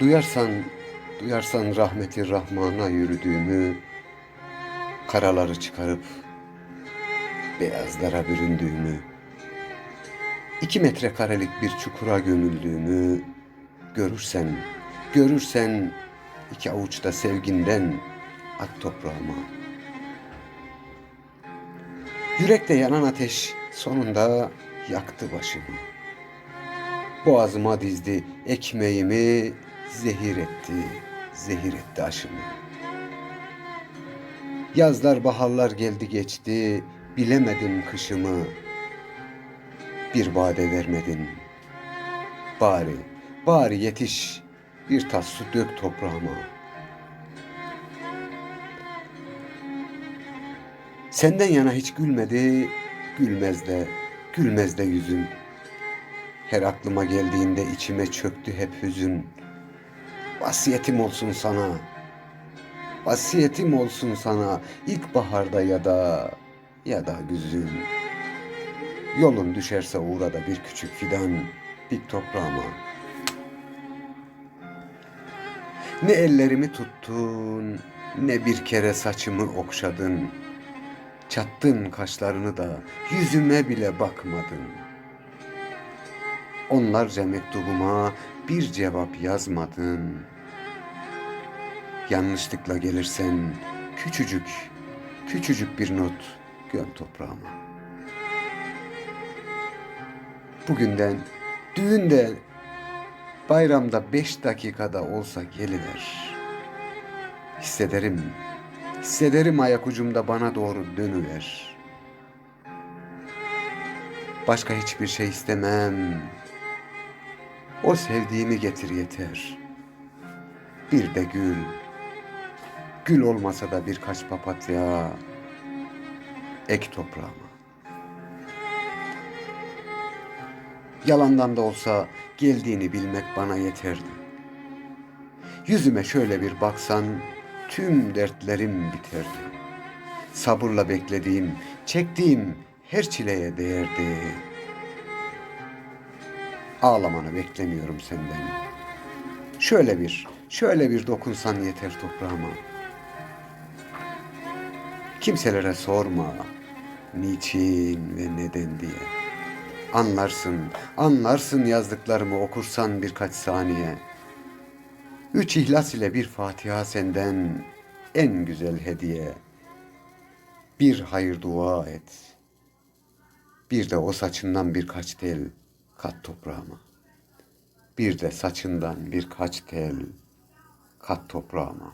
Duyarsan, duyarsan rahmeti Rahman'a yürüdüğümü, karaları çıkarıp beyazlara büründüğümü, iki metrekarelik bir çukura gömüldüğümü görürsen, görürsen iki avuçta sevginden at toprağıma. Yürekte yanan ateş sonunda yaktı başımı. Boğazıma dizdi ekmeğimi, zehir etti, zehir etti aşımı. Yazlar baharlar geldi geçti, bilemedim kışımı. Bir bade vermedin. Bari, bari yetiş, bir tas su dök toprağıma. Senden yana hiç gülmedi, gülmez de, gülmez de yüzün. Her aklıma geldiğinde içime çöktü hep hüzün. Vasiyetim olsun sana. Vasiyetim olsun sana ilkbaharda ya da ya da güzün. Yolun düşerse uğrada bir küçük fidan dik toprağıma. Ne ellerimi tuttun, ne bir kere saçımı okşadın. Çattın kaşlarını da yüzüme bile bakmadın. Onlarca mektubuma bir cevap yazmadın. Yanlışlıkla gelirsen küçücük, küçücük bir not göm toprağıma. Bugünden, düğünde, bayramda beş dakikada olsa geliver. Hissederim, hissederim ayak ucumda bana doğru dönüver. Başka hiçbir şey istemem. O sevdiğimi getir yeter. Bir de gül. Gül olmasa da birkaç papatya ek toprağıma. Yalandan da olsa geldiğini bilmek bana yeterdi. Yüzüme şöyle bir baksan tüm dertlerim biterdi. Sabırla beklediğim, çektiğim her çileye değerdi. Ağlamanı beklemiyorum senden. Şöyle bir, şöyle bir dokunsan yeter toprağıma. Kimselere sorma niçin ve neden diye. Anlarsın, anlarsın yazdıklarımı okursan birkaç saniye. Üç ihlas ile bir Fatiha senden en güzel hediye. Bir hayır dua et. Bir de o saçından birkaç tel kat toprağıma. Bir de saçından birkaç tel kat toprağıma.